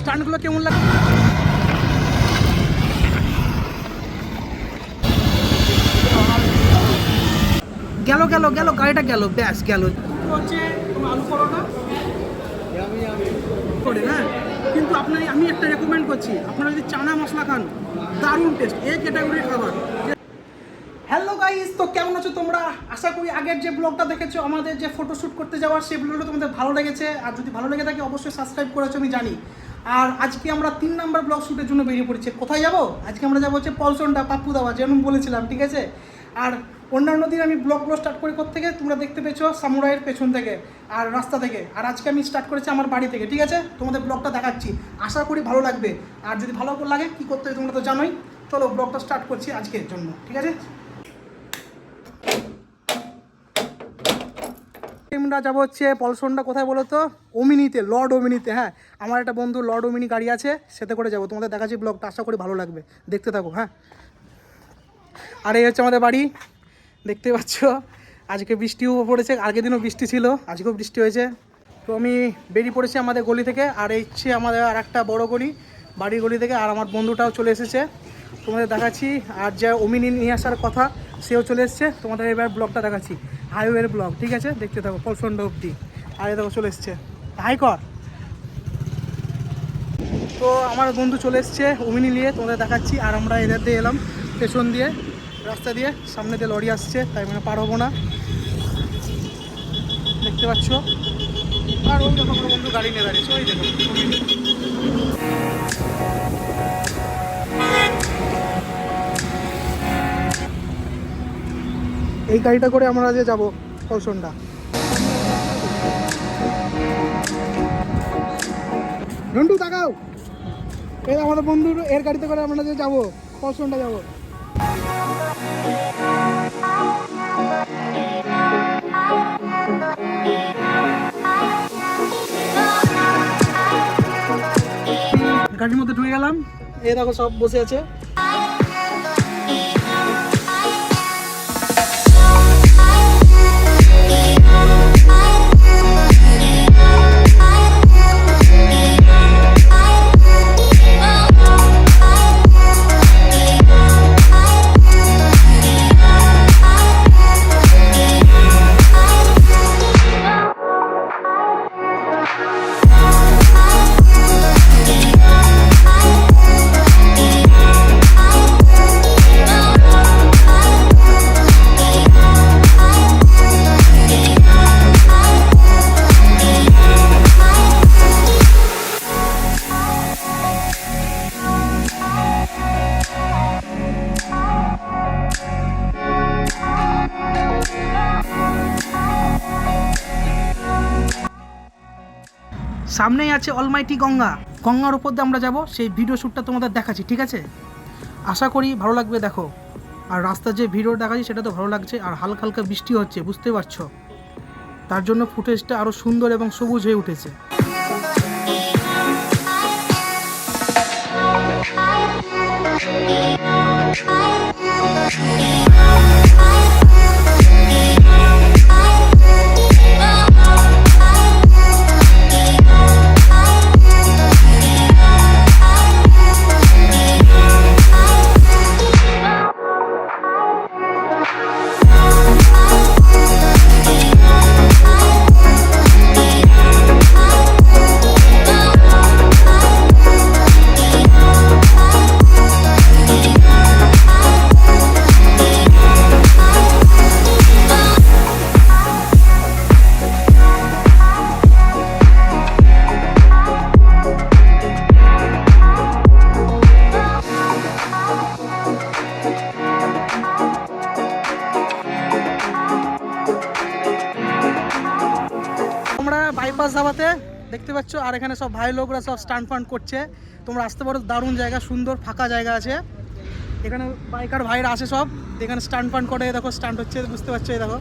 স্টান্টগুলো কেমন লাগে? গেল গেল গেল, গাড়িটা গেল, ব্যাস, গেল। হচ্ছে আলু করে হ্যাঁ? কিন্তু আপনার, আমি একটা রেকমেন্ড করছি, আপনারা যদি চানা মশলা খান, দারুণ টেস্ট এই ক্যাটাগরির খাবার। হ্যালো গাইস তো কেমন আছো তোমরা? আশা করি আগের যে ব্লগটা দেখেছ, আমাদের যে ফটোশ্যুট করতে যাওয়ার সেই ব্লগটা তোমাদের ভালো লেগেছে। আর যদি ভালো লেগে থাকে, অবশ্যই সাবস্ক্রাইব করেছ, আমি জানি। আর আজকে আমরা তিন নাম্বার ব্লগ শ্যুটের জন্য বেরিয়ে পড়েছি। কোথায় যাব? আজকে আমরা যাব হচ্ছে পলসনটা পাপ্পু দাওয়া, যেমন বলেছিলাম, ঠিক আছে? আর অন্যান্য দিন আমি ব্লগগুলো স্টার্ট করি থেকে তোমরা দেখতে পেয়েছ সামুরাইয়ের পেছন থেকে, আর রাস্তা থেকে। আর আজকে আমি স্টার্ট করেছি আমার বাড়ি থেকে, ঠিক আছে? তোমাদের ব্লগটা দেখাচ্ছি। আশা করি ভালো লাগবে। আর যদি ভালো লাগে, কি করতে হবে তোমরা তো জানোই। চলো ব্লগটা স্টার্ট করছি আজকের জন্য, ঠিক আছে? আমরা যাব হচ্ছে, পলসনটা কোথায় বলো তো? ওমিনিতে, লর্ড ওমিনিতে হ্যাঁ। আমার একটা বন্ধু লর্ড ওমিনি গাড়ি আছে, সেতে করে যাব। তোমাদের দেখাচ্ছি ব্লগটা, আশা করি ভালো লাগবে। দেখতে থাকো হ্যাঁ। আর এই হচ্ছে আমাদের বাড়ি। দেখতে পাচ্ছ, আজকে বৃষ্টিও পড়েছে, আগের দিনও বৃষ্টি ছিল, আজকেও বৃষ্টি হয়েছে। তো আমি বেরিয়ে পড়েছি আমাদের গলি থেকে, আর এই হচ্ছে আমাদের আর একটা বড় গলি, বাড়ির গলি থেকে, আর আমার বন্ধুটাও চলে এসেছে। তোমাদের দেখাচ্ছি। আর যা অমিনি নিয়ে আসার কথা, সেও চলে এসেছে। তোমাদের এবার ব্লগটা দেখাচ্ছি। হাইওয়ের ব্লগ, ঠিক আছে? দেখতে থাকো পলসন্ড অব্দি আর দেখো, চলে এসছে। হাই কর। তো আমার বন্ধু চলে এসছে অমিনি নিয়ে, তোমাদের দেখাচ্ছি। আর আমরা এদের দিয়ে এলাম পেছন দিয়ে, রাস্তা দিয়ে। সামনে দিয়ে লরি আসছে, তাই মানে পার হব না। দেখতে পাচ্ছ? আর ওই দেখো আমার বন্ধু গাড়ি নিয়ে দাঁড়িয়েছে, ওই দেখো। এই গাড়িটা করে আমরা যে যাব কলসনটা। রন্টু, তাকাও। এই আমাদের বন্ধুর, এর গাড়িতে করে আমরা যে যাব, কলসনটা যাব। গাড়ির মধ্যে ঢুকে গেলাম। এ দেখো সব বসে আছে। সামনেই আছে অলমাইটি গঙ্গা গঙ্গার উপর দিয়ে আমরা যাব, সেই ভিডিও শ্যুটটা তোমাদের দেখাচ্ছি, ঠিক আছে? আশা করি ভালো লাগবে, দেখো। আর রাস্তার যে ভিডিও দেখাচ্ছি, সেটা তো ভালো লাগছে, আর হালকা হালকা বৃষ্টি হচ্ছে, বুঝতে পারছ? তার জন্য ফুটেজটা আরও সুন্দর এবং সবুজ হয়ে উঠেছে। বাইপাস ধাবাতে দেখতে পাচ্ছ, আর এখানে সব ভাই লোকরা সব স্টান্ট ফান্ড করছে। তোমরা আসতে পারো, দারুণ জায়গা, সুন্দর, ফাঁকা জায়গা আছে। এখানে বাইকার ভাইরা আসে সব, এখানে স্টান্ট ফান্ড করে, দেখো স্টান্ট হচ্ছে, বুঝতে পারছ, এই দেখো।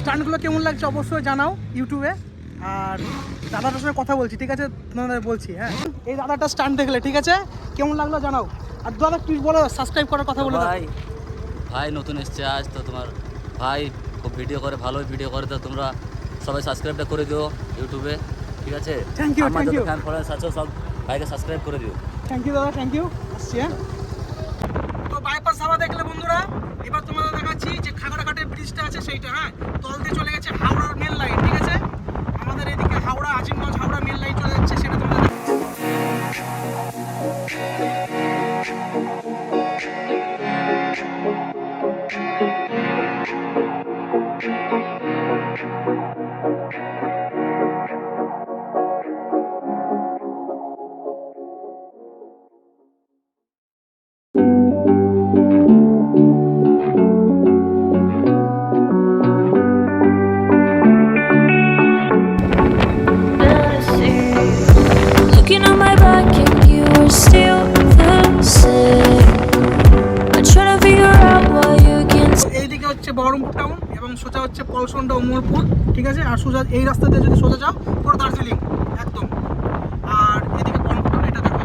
স্টান্টগুলো কেমন লাগছে অবশ্যই জানাও ইউটিউবে। আর দাদাটার সঙ্গে কথা বলছি ঠিক আছে? তোমাদের বলছি হ্যাঁ? এই দাদাটা স্টান্ট দেখলে ঠিক আছে? কেমন লাগল জানাও। আর দাদা তুই বলো সাবস্ক্রাইব করার কথা বলো ভাই ভাই নতুন এসছে আজ তো তোমার ভাই খুব ভিডিও করে ভালো ভিডিও করে তো তোমরা সবাই সাবস্ক্রাইবটা করে দিও ইউটিউবে ঠিক আছে? Thank you thank you fan followers আছো সব ভাইকে সাবস্ক্রাইব করে দিও। থ্যাংক ইউ দাদা থ্যাংক ইউ আসছি হ্যাঁ? ব্রিজটা আছে সেইটা হ্যাঁ? তলতে চলে গেছে হাওড়ার মেল লাইন ঠিক আছে? আমাদের এদিকে হাওড়া, আজিমগঞ্জ হাওড়া মেল লাইন চলে যাচ্ছে, সেটা তোমাদের আর সোজা এই রাস্তা দিয়ে যদি সোজা যাও, পুরো দার্জিলিং, একদম। আর এদিকে কনকন এটা দেখো।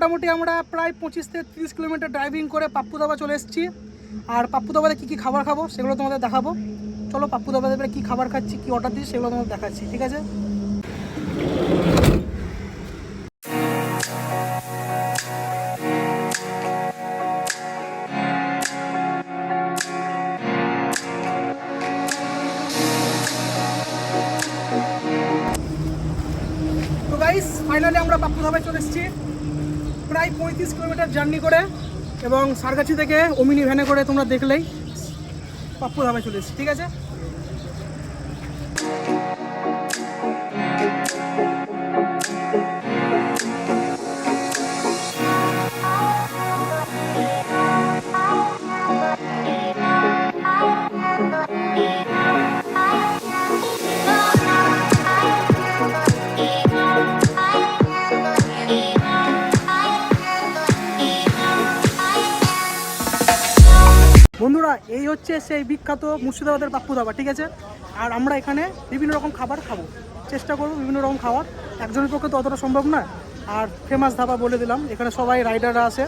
মোটামুটি আমরা প্রায় পঁচিশ থেকে তিরিশ কিলোমিটার ড্রাইভিং করে পাপ্পুদাবা চলে এসেছি। আর পাপ্পুদাবাতে কী কী খাবার খাব সেগুলো তোমাদের দেখাবো। চলো পাপ্পুদাবাতে এবারে কী খাবার খাচ্ছি, কী অর্ডার দিচ্ছি সেগুলো তোমাদের দেখাচ্ছি, ঠিক আছে? ফাইনালি আমরা পাপ্পু ধাবায় চলে এসেছি। প্রায় পঁয়ত্রিশ কিলোমিটার জার্নি করে এবং সারগাছি থেকে অমিনি ভ্যানে করে তোমরা দেখলেই পাপ্পু ধাবায় চলে এসেছি, ঠিক আছে? বন্ধুরা এই হচ্ছে সেই বিখ্যাত মুর্শিদাবাদের পাপ্পু দাবা, ঠিক আছে? আর আমরা এখানে বিভিন্ন রকম খাবার খাব। চেষ্টা করব বিভিন্ন রকম খাবার একজনের পক্ষে তো অতটা সম্ভব না আর ফেমাস ধাবা বলে দিলাম, এখানে সবাই রাইডাররা আছে।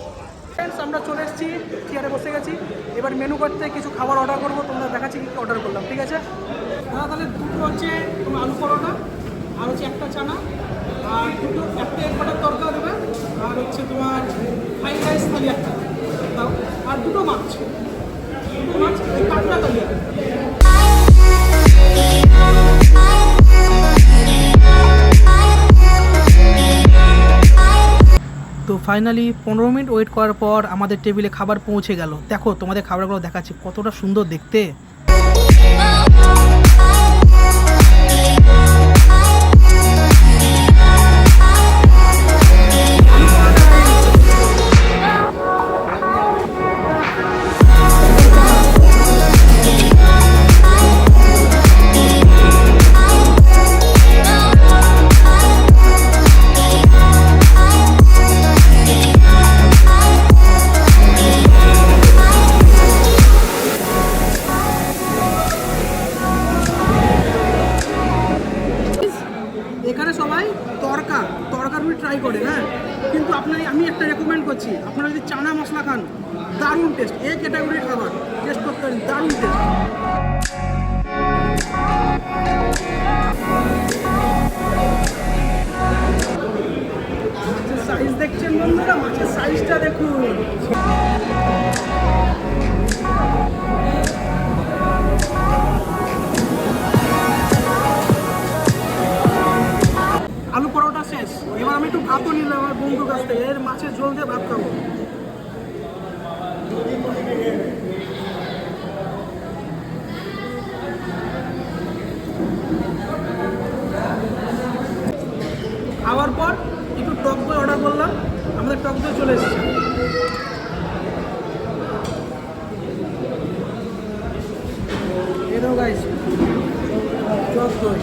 ফ্রেন্ডস আমরা চলে এসেছি চেয়ারে বসে গেছি। এবার মেনু করতে কিছু খাবার অর্ডার করব, তোমরা দেখাচ্ছি কী অর্ডার করলাম, ঠিক আছে? দাদা, তাহলে দুটো হচ্ছে তুমি আলু পরোটা, আর হচ্ছে একটা চানা, আর দুটো, একটা এক কটার তরকা দেবে, আর হচ্ছে তোমার ফ্রাইড রাইস থালি একটা। আর দুটো মাছ। তো ফাইনালি পনেরো মিনিট ওয়েট করার পর আমাদের টেবিলে খাবার পৌঁছে গেল। দেখো তোমাদের খাবারগুলো দেখাচ্ছি, কতটা সুন্দর দেখতে। সাইজটা দেখুন। আলু পরোটা শেষ। এবার আমি একটু ভাতও নিলাম আমার বন্ধুর কাছ থেকে। এর মাছের ঝোল দিয়ে ভাত খাব। খাওয়ার পর একটু টক দই অর্ডার করলাম। আমাদের টক চলে এসেছে। এরও গাইছে টক দই।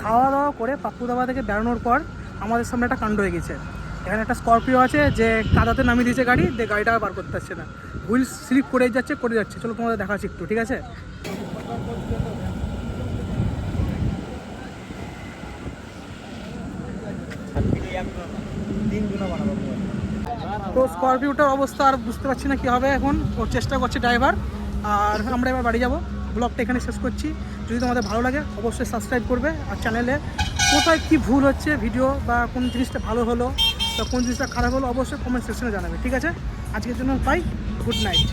খাওয়া দাওয়া করে পাপ্পু দাবা থেকে বেরোনোর পর আমাদের সামনে একটা কাণ্ড হয়ে গেছে। এখানে একটা স্করপিও আছে যে কাদাতে নামিয়ে দিয়েছে গাড়ি, দিয়ে গাড়িটা বার করতে পারছে না। হুইল স্লিপ করে যাচ্ছে করে যাচ্ছে। চলো তোমাদের দেখাচ্ছি একটু, ঠিক আছে? তো স্করপিওটার অবস্থা আর বুঝতে পারছি না কী হবে এখন। ওর চেষ্টা করছে ড্রাইভার, আর আমরা এবার বাড়ি যাব। ব্লগটা এখানে শেষ করছি। যদি তোমাদের ভালো লাগে, অবশ্যই সাবস্ক্রাইব করবে। আর চ্যানেলে কোথায় কী ভুল হচ্ছে ভিডিও বা কোন জিনিসটা ভালো হলো বা কোন জিনিসটা খারাপ হলো, অবশ্যই কমেন্ট সেকশনে জানাবে, ঠিক আছে? আজকের জন্য বাই গুড নাইট